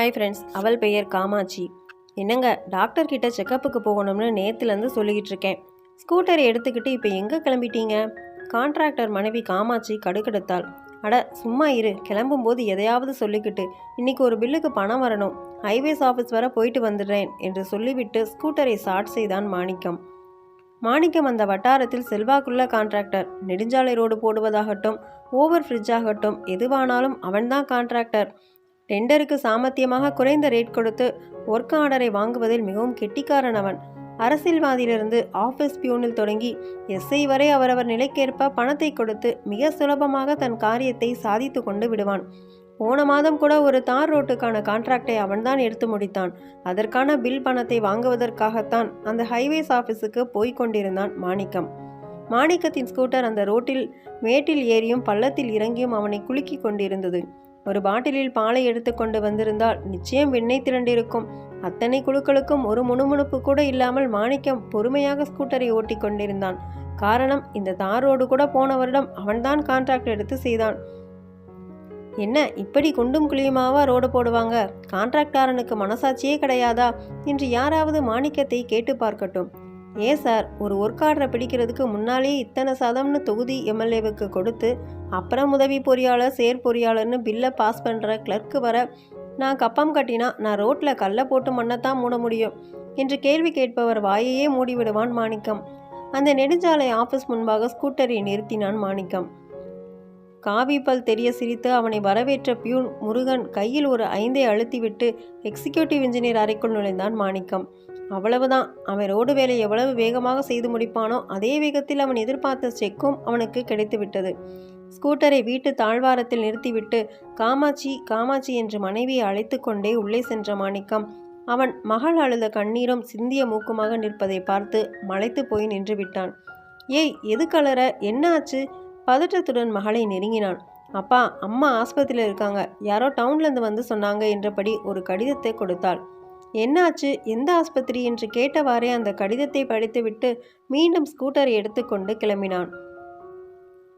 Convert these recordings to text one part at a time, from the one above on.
Hi friends அவள் பெயர் காமாட்சி. என்னங்க டாக்டர்கிட்ட செக்கப்புக்கு போகணும்னு நேத்துலேருந்து சொல்லிக்கிட்டு இருக்கேன். ஸ்கூட்டரை எடுத்துக்கிட்டு இப்போ எங்கே கிளம்பிட்டீங்க? கான்ட்ராக்டர் மனைவி காமாட்சி கடுக்கெடுத்தாள். அட சும்மா இரு கிளம்பும்போது எதையாவது சொல்லிக்கிட்டு இன்னைக்கு ஒரு பில்லுக்கு பணம் வரணும். ஹைவேஸ் ஆஃபீஸ் வர போயிட்டு வந்துடுறேன் என்று சொல்லிவிட்டு ஸ்கூட்டரை ஸ்டார்ட் செய்தான் மாணிக்கம். மாணிக்கம் அந்த வட்டாரத்தில் செல்வாக்குள்ள கான்ட்ராக்டர் நெடுஞ்சாலை ரோடு போடுவதாகட்டும் ஓவர் ஃப்ரிட்ஜ் ஆகட்டும் எதுவானாலும் அவன்தான் கான்ட்ராக்டர் டெண்டருக்கு சாமர்த்தியமாக குறைந்த ரேட் கொடுத்து ஒர்க் ஆர்டரை வாங்குவதில் மிகவும் கெட்டிக்காரன் அவன் அரசியல்வாதியிலிருந்து ஆஃபீஸ் பியூனில் தொடங்கி எஸ்ஐ வரை அவரவர் நிலைக்கேற்ப பணத்தை கொடுத்து மிக சுலபமாக தன் காரியத்தை சாதித்து கொண்டு விடுவான். போன மாதம் கூட ஒரு தார் ரோட்டுக்கான கான்ட்ராக்டை அவன்தான் எடுத்து முடித்தான். அதற்கான பில் பணத்தை வாங்குவதற்காகத்தான் அந்த ஹைவேஸ் ஆஃபீஸுக்கு போய்க் கொண்டிருந்தான் மாணிக்கம். மாணிக்கத்தின் ஸ்கூட்டர் அந்த ரோட்டில் மேட்டில் ஏறியும் பள்ளத்தில் இறங்கியும் அவனை குலுக்கி கொண்டிருந்தது. ஒரு பாட்டிலில் பாலை எடுத்துக்கொண்டு வந்திருந்தால் நிச்சயம் வெண்ணெய் திரண்டிருக்கும். அத்தனை குழுக்களுக்கும் ஒரு முணுமுணுப்பு கூட இல்லாமல் மாணிக்கம் பொறுமையாக ஸ்கூட்டரை ஓட்டி கொண்டிருந்தான். காரணம் இந்த தார் ரோடு கூட போன வருடம் அவன்தான் கான்ட்ராக்ட் எடுத்து செய்தான். என்ன இப்படி குண்டும் குழியுமாவா ரோடு போடுவாங்க? கான்ட்ராக்டாரனுக்கு மனசாட்சியே கிடையாதா? என்று யாராவது மாணிக்கத்தை கேட்டு பார்க்கட்டும். ஏ சார்? ஒரு ஒர்க் ஆர்டரை பிடிக்கிறதுக்கு முன்னாலே இத்தனை சதம்னு தொகுதி எம்எல்ஏவுக்கு கொடுத்து அப்புறம் உதவி பொறியாளர் சேர் பொறியாளர்னு பில்லை பாஸ் பண்ணுற கிளர்க்கு வர நான் கப்பம் கட்டினா நான் ரோட்டில் கல்லை போட்டு மண்ணத்தான் மூட முடியும் என்று கேள்வி கேட்பவர் வாயையே மூடிவிடுவான் மாணிக்கம். அந்த நெடுஞ்சாலை ஆஃபீஸ் முன்பாக ஸ்கூட்டரை நிறுத்தினான் மாணிக்கம். காவி பல் தெரிய சிரித்து அவனை வரவேற்ற பியூன் முருகன் கையில் ஒரு ஐந்தை அழுத்திவிட்டு எக்ஸிக்யூட்டிவ் இன்ஜினியர் அறைக்குள் நுழைந்தான் மாணிக்கம். அவ்வளவுதான். அவன் ரோடு வேலை எவ்வளவு வேகமாக செய்து முடிப்பானோ அதே வேகத்தில் அவன் எதிர்பார்த்த செக்கும் அவனுக்கு கிடைத்துவிட்டது. ஸ்கூட்டரை வீட்டு தாழ்வாரத்தில் நிறுத்திவிட்டு காமாட்சி காமாட்சி என்று மனைவியை அழைத்து கொண்டே உள்ளே சென்ற மாணிக்கம் அவன் மகள் அழுத கண்ணீரும் சிந்திய மூக்குமாக நிற்பதை பார்த்து மலைத்து போய் நின்று விட்டான். ஏய் எது கலர என்ன ஆச்சு? பதற்றத்துடன் மகளை நெருங்கினான். அப்பா அம்மா ஆஸ்பத்திரியில் இருக்காங்க. யாரோ டவுன்லேருந்து வந்து சொன்னாங்க என்றபடி ஒரு கடிதத்தை கொடுத்தாள். என்னாச்சு? எந்த ஆஸ்பத்திரி? என்று கேட்டவாறே அந்த கடிதத்தை படித்துவிட்டு மீண்டும் ஸ்கூட்டரை எடுத்துக்கொண்டு கிளம்பினான்.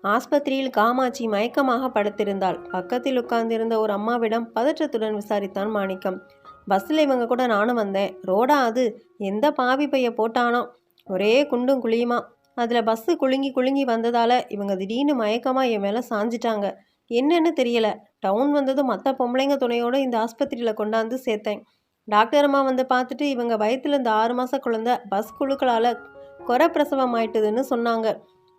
ஆஸ்பத்திரியில் காமாட்சி மயக்கமாக படுத்திருந்தாள். பக்கத்தில் உட்கார்ந்திருந்த ஒரு அம்மாவிடம் பதற்றத்துடன் விசாரித்தான் மாணிக்கம். பஸ்ஸில் இவங்க கூட நானும் வந்தேன். ரோடா அது? எந்த பாவி பைய போட்டானோ? ஒரே குண்டும் குழியுமா? அதில் பஸ்ஸு குலுங்கி குலுங்கி வந்ததால் இவங்க திடீர்னு மயக்கமாக என் மேலே சாஞ்சிட்டாங்க. என்னன்னு தெரியல. டவுன் வந்ததும் மற்ற பொம்பளைங்க துணையோடு இந்த ஆஸ்பத்திரியில் கொண்டாந்து சேர்த்தேன். டாக்டர் அம்மா வந்து பார்த்துட்டு இவங்க வயிற்றுல இந்த ஆறு மாத குழந்தை பஸ் குழுக்களால் குறை பிரசவம் ஆயிட்டுதுன்னு சொன்னாங்க.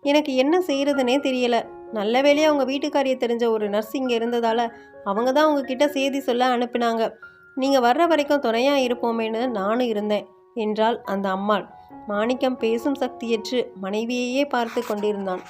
எனக்கு என்ன செய்கிறதுனே தெரியலை. நல்ல வேலையாக அவங்க வீட்டுக்காரியை தெரிஞ்ச ஒரு நர்ஸ் இங்கே இருந்ததால் அவங்க தான் உங்ககிட்ட செய்தி சொல்ல அனுப்பினாங்க. நீங்கள் வர்ற வரைக்கும் துணையாக இருப்போமேன்னு நானும் இருந்தேன் என்றாள் அந்த அம்மாள். மாணிக்கம் பேசும் சக்தியற்று மனைவியையே பார்த்து கொண்டிருந்தான்.